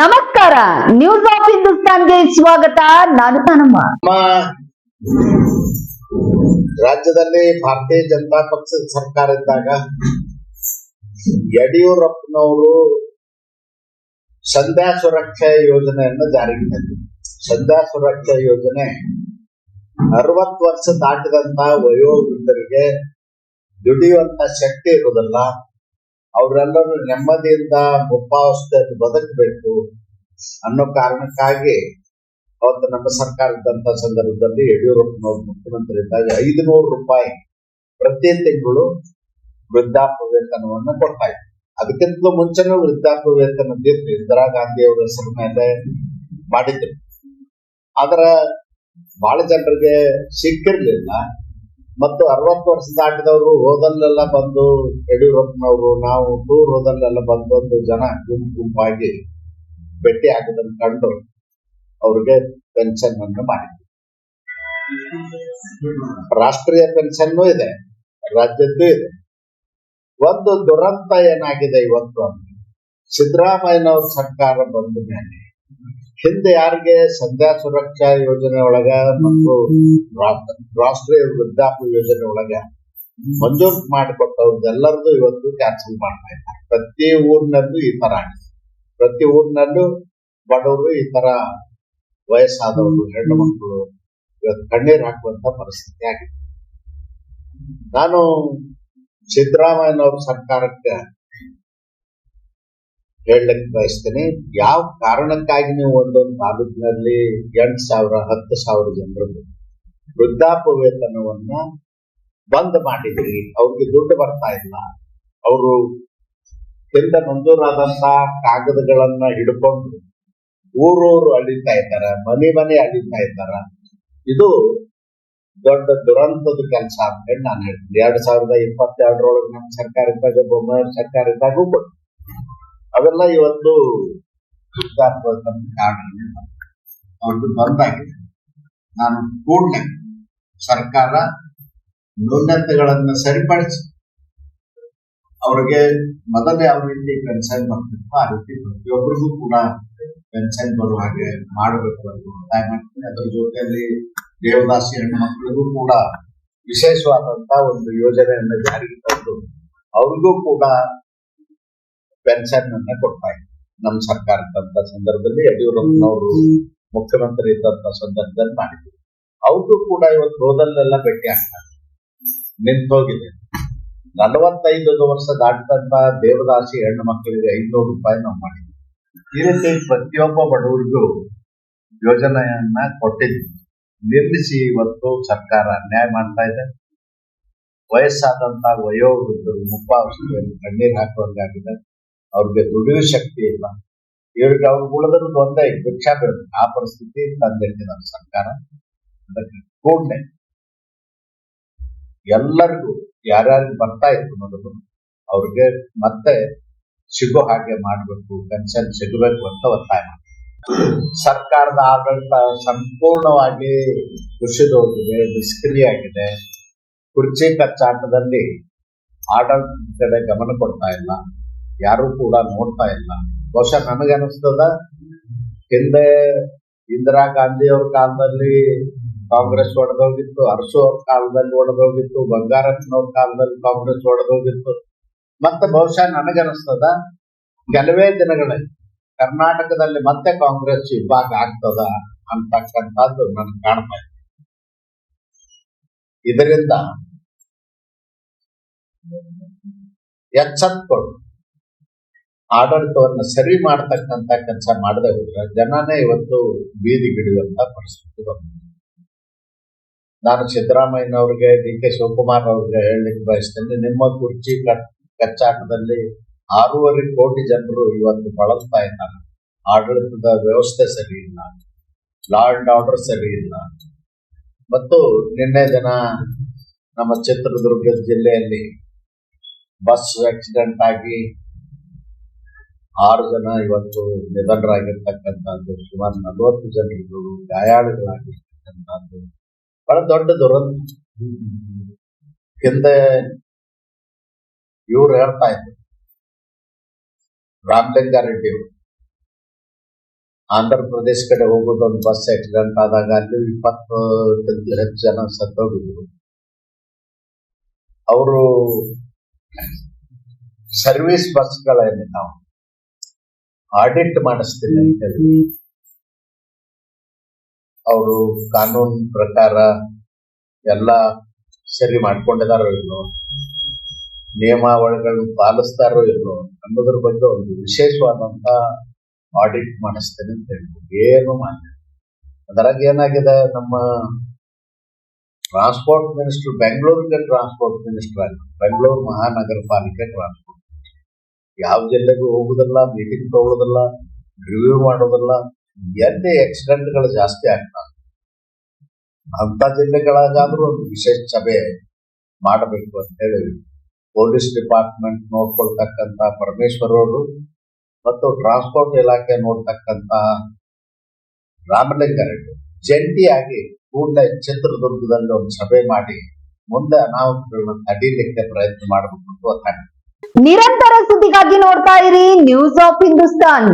ನಮಸ್ಕಾರ news of ಹಿಂದೂಸ್ತಾನ್ಗೆ ಸ್ವಾಗತ. ನಾನು ತನಮ್ಮ. ನಮ್ಮ ರಾಜ್ಯದಲ್ಲಿ ಭಾರತೀಯ ಜನತಾ ಪಕ್ಷದ ಸರ್ಕಾರ ಇದ್ದಾಗ ಯಡಿಯೂರಪ್ಪನವರು ಸಂಧ್ಯಾ ಸುರಕ್ಷಾ ಯೋಜನೆಯನ್ನು ಜಾರಿಗೆ ತಂದರು. ಸಂಧ್ಯಾ ಸುರಕ್ಷಾ ಯೋಜನೆ ಅರವತ್ತು ವರ್ಷ ದಾಟಿದಂತ ವಯೋವೃದ್ಧರಿಗೆ ದುಡಿಯುವಂತ ಶಕ್ತಿ ಇರುವುದಿಲ್ಲ ಅವರೆಲ್ಲರೂ ನೆಮ್ಮದಿಯಿಂದ ಮುಪ್ಪಾವಸ್ಥೆಯಲ್ಲಿ ಬದುಕಬೇಕು ಅನ್ನೋ ಕಾರಣಕ್ಕಾಗಿ ಅವತ್ತು ನಮ್ಮ ಸರ್ಕಾರ ಇದ್ದಂತ ಸಂದರ್ಭದಲ್ಲಿ ಯಡಿಯೂರಪ್ಪನವರು ಮುಖ್ಯಮಂತ್ರಿ ಇದ್ದಾಗ ಐದು ನೂರು ರೂಪಾಯಿ ಪ್ರತಿ ತಿಂಗಳು ವೃದ್ಧಾಪ್ಯ ವೇತನವನ್ನ ಕೊಡ್ತಾ ಇದ್ರು. ಅದಕ್ಕಿಂತ ಮುಂಚೆನೂ ವೃದ್ಧಾಪ್ಯ ವೇತನ ಇಂದಿರಾ ಗಾಂಧಿ ಅವರ ಹೆಸರು ಮೇಲೆ ಮಾಡಿದ್ರು. ಆದ್ರ ಬಹಳ ಜನರಿಗೆ ಸಿಕ್ಕಿರ್ಲಿಲ್ಲ. ಮತ್ತು ಅರವತ್ತು ವರ್ಷ ದಾಟಿದವರು ಹೋದಲ್ಲೆಲ್ಲ ಬಂದು ಯಡಿಯೂರಪ್ಪನವರು, ನಾವು ಟೂರ್ ಹೋದಲ್ಲೆಲ್ಲ ಬಂದು ಬಂದು ಜನ ಗುಂಪು ಗುಂಪಾಗಿ ಭೇಟಿ ಆಗೋದನ್ನು ಕಂಡು ಅವ್ರಿಗೆ ಪೆನ್ಷನ್ ಅನ್ನು ಮಾಡಿದ್ವಿ. ರಾಷ್ಟ್ರೀಯ ಪೆನ್ಷನ್ ಇದೆ, ರಾಜ್ಯದ್ದು ಇದೆ. ಒಂದು ದುರಂತ ಏನಾಗಿದೆ ಇವತ್ತು ಅಂದ್ರೆ ಸಿದ್ದರಾಮಯ್ಯನವ್ರ ಸರ್ಕಾರ ಬಂದ ಮೇಲೆ ಹಿಂದೆ ಯಾರಿಗೆ ಸಂಧ್ಯಾ ಸುರಕ್ಷಾ ಯೋಜನೆ ಒಳಗ ಮತ್ತು ರಾಷ್ಟ್ರೀಯ ವೃದ್ಧಾಪ್ಯ ಯೋಜನೆ ಒಳಗ ಮಂಜೂರು ಮಾಡಿಕೊಟ್ಟವ್ರದ್ದೆಲ್ಲರದು ಇವತ್ತು ಕ್ಯಾನ್ಸಲ್ ಮಾಡ್ತಾ ಇದ್ದಾರೆ. ಪ್ರತಿ ಊರಿನಲ್ಲೂ ಈ ತರ ಆಗಿದೆ. ಪ್ರತಿ ಊರಿನಲ್ಲೂ ಬಡವರು ಈ ತರ ವಯಸ್ಸಾದವರು, ಹೆಣ್ಣು ಮಕ್ಕಳು ಇವತ್ತು ಕಣ್ಣೀರ್ ಹಾಕುವಂತ ಪರಿಸ್ಥಿತಿ ಆಗಿದೆ. ನಾನು ಸಿದ್ದರಾಮಯ್ಯನವ್ರ ಸರ್ಕಾರಕ್ಕೆ ಹೇಳಲಿಕ್ಕೆ ಬಯಸ್ತೇನೆ, ಯಾವ ಕಾರಣಕ್ಕಾಗಿ ನೀವು ಒಂದೊಂದು ತಾಲೂಕಿನಲ್ಲಿ ಎಂಟು ಸಾವಿರ, ಹತ್ತು ಸಾವಿರ ಜನರು ವೃದ್ಧಾಪ್ಯ ವೇತನವನ್ನ ಬಂದ್ ಮಾಡಿದ್ರಿ, ಅವ್ರಿಗೆ ದುಡ್ಡು ಬರ್ತಾ ಇಲ್ಲ, ಅವರು ಹಿಂದೆ ಮಂಜೂರಾದಂತ ಕಾಗದಗಳನ್ನ ಹಿಡ್ಕೊಂಡು ಊರೂರು ಅಳಿತಾ ಇದ್ದಾರೆ, ಮನೆ ಮನೆ ಅಳಿತಾ ಇದ್ದಾರ, ಇದು ದೊಡ್ಡ ದುರಂತದ ಕೆಲಸ ಅಂತ ನಾನು ಹೇಳ್ತೀನಿ. ಎರಡ್ ಸಾವಿರದ ಇಪ್ಪತ್ತೆರಡರೊಳಗೆ ನಮ್ಮ ಸರ್ಕಾರ ಇದ್ದಾಗ ಬೊಮ್ಮಾಯಿ ಸರ್ಕಾರ ಇದ್ದಾಗೂ ಕೊಟ್ಟು ಅವೆಲ್ಲ ಇವತ್ತು ವೃದ್ಧಾಪ್ಯ ವೇತನದ ಕಾರಣ ಅವ್ರದ್ದು ಬಂದಾಗಿದೆ. ನಾನು ಕೂಡಲೇ ಸರ್ಕಾರ ನ್ಯೂನತೆಗಳನ್ನ ಸರಿಪಡಿಸಿ ಅವ್ರಿಗೆ ಮೊದಲೇ ಯಾವ ರೀತಿ ಪೆನ್ಷನ್ ಬರ್ತಿತ್ತು ಆ ರೀತಿ ಪ್ರತಿಯೊಬ್ಬರಿಗೂ ಕೂಡ ಪೆನ್ಷನ್ ಬರುವ ಹಾಗೆ ಮಾಡಬೇಕು ಅಂತ ಒತ್ತಾಯ ಮಾಡ್ತೀನಿ. ಅದರ ಜೊತೆಯಲ್ಲಿ ದೇವದಾಸಿ ಹೆಣ್ಣು ಮಕ್ಕಳಿಗೂ ಕೂಡ ವಿಶೇಷವಾದಂತ ಒಂದು ಯೋಜನೆಯನ್ನು ಜಾರಿಗೆ ತಂದು ಅವ್ರಿಗೂ ಕೂಡ ಪೆನ್ಷನ್ ಅನ್ನ ಕೊಡ್ತಾ ಇದ್ರು ನಮ್ಮ ಸರ್ಕಾರ ಸಂದರ್ಭದಲ್ಲಿ ಯಡಿಯೂರಪ್ಪನವರು ಮುಖ್ಯಮಂತ್ರಿ ಇದ್ದಂತ ಸಂದರ್ಭದಲ್ಲಿ ಮಾಡಿದ್ರು. ಅವ್ರಿಗೂ ಕೂಡ ಇವತ್ತು ರೋದಲ್ಲೆಲ್ಲ ಭೇಟಿ ಆಗ್ತಾರೆ ನಿಂತೋಗಿದೆ. ನಲವತ್ತೈದು ವರ್ಷ ದಾಟಿದಂತ ದೇವದಾಸಿ ಹೆಣ್ಣು ಮಕ್ಕಳಿಗೆ ಐನೂರು ರೂಪಾಯಿ ನಾವು ಮಾಡಿದ್ವಿ. ಈ ರೀತಿ ಪ್ರತಿಯೊಬ್ಬ ಬಡವರಿಗೂ ಯೋಜನೆಯನ್ನ ಕೊಟ್ಟಿದ್ವಿ. ನಿರ್ಮಿಸಿ ಇವತ್ತು ಸರ್ಕಾರ ಅನ್ಯಾಯ ಮಾಡ್ತಾ ಇದೆ. ವಯಸ್ಸಾದಂತ ವಯೋವೃದ್ಧರು ಮುಪ್ಪಾವಸ್ಥೆಯಲ್ಲಿ ಕಣ್ಣೀರು ಹಾಕುವಂಗಾಗಿದೆ ಅವ್ರಿಗೆ ದುಡಿಯುವ ಶಕ್ತಿ ಇಲ್ಲ. ಇವ್ರಿಗೆ ಅವ್ರಿಗೆ ಉಳಿದ್ರದ್ದು ಒಂದೇ ಭಿಕ್ಷಾ ಬೀಳುತ್ತೆ. ಆ ಪರಿಸ್ಥಿತಿ ತಂದಿಟ್ಟಿದ್ದಾರೆ ಸರ್ಕಾರ. ಅದಕ್ಕೆ ಕೂಡಲೇ ಎಲ್ಲರಿಗೂ ಯಾರ್ಯಾರಿಗೂ ಬರ್ತಾ ಇತ್ತು ಮೊದಲು ಅವ್ರಿಗೆ ಮತ್ತೆ ಸಿಗೋ ಹಾಗೆ ಮಾಡಬೇಕು, ಪೆನ್ಷನ್ ಸಿಗಬೇಕು ಅಂತ ಒತ್ತಾಯ ಸರ್ಕಾರದ ಆಡಳಿತ ಸಂಪೂರ್ಣವಾಗಿ ಕುಸಿದೋಗಿದೆ ನಿಷ್ಕ್ರಿಯ ಆಗಿದೆ. ಕುರ್ಚಿ ಕಚ್ಚಾಟದಲ್ಲಿ ಆಡಳಿತದ ಕಡೆ ಗಮನ ಕೊಡ್ತಾ ಇಲ್ಲ. ಯಾರು ಕೂಡ ನೋಡ್ತಾ ಇಲ್ಲ. ಬಹುಶಃ ನನಗೆ ಅನಿಸ್ತದ ಹಿಂದೆ ಇಂದಿರಾ ಗಾಂಧಿ ಅವ್ರ ಕಾಲದಲ್ಲಿ ಕಾಂಗ್ರೆಸ್ ಒಡೆದೋಗಿತ್ತು, ಅರಸು ಅವ್ರ ಕಾಲದಲ್ಲಿ ಒಡೆದೋಗಿತ್ತು ಬಂಗಾರಪ್ಪನವ್ರ ಕಾಲದಲ್ಲಿ ಕಾಂಗ್ರೆಸ್ ಒಡೆದೋಗಿತ್ತು. ಮತ್ತೆ ಬಹುಶಃ ನನಗನಿಸ್ತದ ಕೆಲವೇ ದಿನಗಳಲ್ಲಿ ಕರ್ನಾಟಕದಲ್ಲಿ ಮತ್ತೆ ಕಾಂಗ್ರೆಸ್ ಇಬ್ಬಾಗ ಆಗ್ತದ ಅಂತಕ್ಕಂಥದ್ದು ನನಗೆ ಕಾಣ್ತಾ ಇದೆ. ಇದರಿಂದ ಎಚ್ಚೆತ್ಕೊಂಡು ಆಡಳಿತವನ್ನು ಸರಿ ಮಾಡತಕ್ಕಂತ ಕೆಲಸ ಮಾಡದೆ ಹೋದ್ರೆ ಜನನೇ ಇವತ್ತು ಬೀದಿಗಿಡಿಯುವಂತ ಪರಿಸ್ಥಿತಿ ಬಂದಿದೆ ನಾನು ಸಿದ್ದರಾಮಯ್ಯನವ್ರಿಗೆ ಡಿ ಕೆ ಶಿವಕುಮಾರ್ ಅವ್ರಿಗೆ ಹೇಳಲಿಕ್ಕೆ ಬಯಸ್ತೇನೆ. ನಿಮ್ಮ ಕುರ್ಚಿ ಕಚ್- ಕಚ್ಚಾಟದಲ್ಲಿ ಆರೂವರೆ ಕೋಟಿ ಜನರು ಇವತ್ತು ಬಳಸ್ತಾ ಇದ್ದಾರೆ ಆಡಳಿತದ ವ್ಯವಸ್ಥೆ ಸರಿ ಇಲ್ಲ. ಲಾ ಅಂಡ್ ಆರ್ಡರ್ ಸರಿ ಇಲ್ಲ. ಮತ್ತು ನಿನ್ನೆ ದಿನ ನಮ್ಮ ಚಿತ್ರದುರ್ಗ ಜಿಲ್ಲೆಯಲ್ಲಿ ಬಸ್ ಆಕ್ಸಿಡೆಂಟ್ ಆಗಿ ಆರು ಜನ ಇವತ್ತು ನಿಧನರಾಗಿರ್ತಕ್ಕಂಥದ್ದು, ಸುಮಾರು ನಲವತ್ತು ಜನರು ಗಾಯಾಳುಗಳಾಗಿರ್ತಕ್ಕಂಥದ್ದು, ಬಹಳ ದೊಡ್ಡ ದುರಂತ. ಹಿಂದೆ ಇವ್ರು ಹೇಳ್ತಾ ಇದ್ರು. ರಾಮಲಿಂಗಾರೆಡ್ಡಿ ಅವರು ಆಂಧ್ರ ಪ್ರದೇಶ ಕಡೆ ಹೋಗೋದು ಒಂದು ಬಸ್ ಆಕ್ಸಿಡೆಂಟ್ ಆದಾಗ ಅಲ್ಲಿ ಇಪ್ಪತ್ತು ಹೆಚ್ಚು ಜನ ಸತ್ತೋಗಿದ್ರು. ಅವರು ಸರ್ವಿಸ್ ಬಸ್ಗಳೇನೆ ನಾವು ಆಡಿಟ್ ಮಾಡಿಸ್ತೀನಿ ಅಂತ ಹೇಳಿ ಅವರು ಕಾನೂನು ಪ್ರಕಾರ ಎಲ್ಲ ಸರಿ ಮಾಡ್ಕೊಂಡಿದಾರೋ ಇಲ್ಲೋ ನಿಯಮಾವಳಿಗಳನ್ನು ಪಾಲಿಸ್ತಾರೋ ಇಲ್ಲೋ ಅನ್ನೋದ್ರ ಬಗ್ಗೆ ಒಂದು ವಿಶೇಷವಾದಂತ ಆಡಿಟ್ ಮಾಡಿಸ್ತೇನೆ ಅಂತ ಹೇಳಿದ್ರು. ಏನು ಮಾಡಿ ಅದರಾಗ ಏನಾಗಿದೆ, ನಮ್ಮ ಟ್ರಾನ್ಸ್ಪೋರ್ಟ್ ಮಿನಿಸ್ಟರ್, ಬೆಂಗಳೂರಿಗೆ ಟ್ರಾನ್ಸ್ಪೋರ್ಟ್ ಮಿನಿಸ್ಟರ್ ಆಗಿದೆ ಬೆಂಗಳೂರು ಮಹಾನಗರ ಪಾಲಿಕೆ ಟ್ರಾನ್ಸ್ಪೋರ್ಟ್. ಯಾವ ಜಿಲ್ಲೆಗೂ ಹೋಗುದಲ್ಲ ಮೀಟಿಂಗ್ ತಗೊಳ್ಳೋದಲ್ಲ ರಿವ್ಯೂ ಮಾಡೋದಲ್ಲ ಎಲ್ಲಿ ಆಕ್ಸಿಡೆಂಟ್ಗಳು ಜಾಸ್ತಿ ಆಗ್ತಾವೆ ಅಂತ ಜಿಲ್ಲೆಗಳಾಗಾದ್ರೂ ಒಂದು ವಿಶೇಷ ಸಭೆ ಮಾಡಬೇಕು ಅಂತ ಹೇಳಿ ಪೊಲೀಸ್ ಡಿಪಾರ್ಟ್ಮೆಂಟ್ ನೋಡ್ಕೊಳ್ತಕ್ಕಂತ ಪರಮೇಶ್ವರ್ ಅವರು ಮತ್ತು ಟ್ರಾನ್ಸ್ಪೋರ್ಟ್ ಇಲಾಖೆ ನೋಡ್ತಕ್ಕಂತ ರಾಮಲಿಂಗಾರೆಡ್ಡಿ ಜಂಟಿಯಾಗಿ ಕೂಡಲೇ ಚಿತ್ರದುರ್ಗದಲ್ಲಿ ಒಂದು ಸಭೆ ಮಾಡಿ ಮುಂದೆ ಅನಾಹುತಗಳನ್ನ ತಡೀಲಿಕ್ಕೆ ಪ್ರಯತ್ನ ಮಾಡಬೇಕು ಅಂತ ನಿರಂತರ ಸುದ್ದಿಗಾಗಿ ನೋಡ್ತಾ ಇರಿ ನ್ಯೂಸ್ ಆಫ್ ಹಿಂದೂಸ್ತಾನ್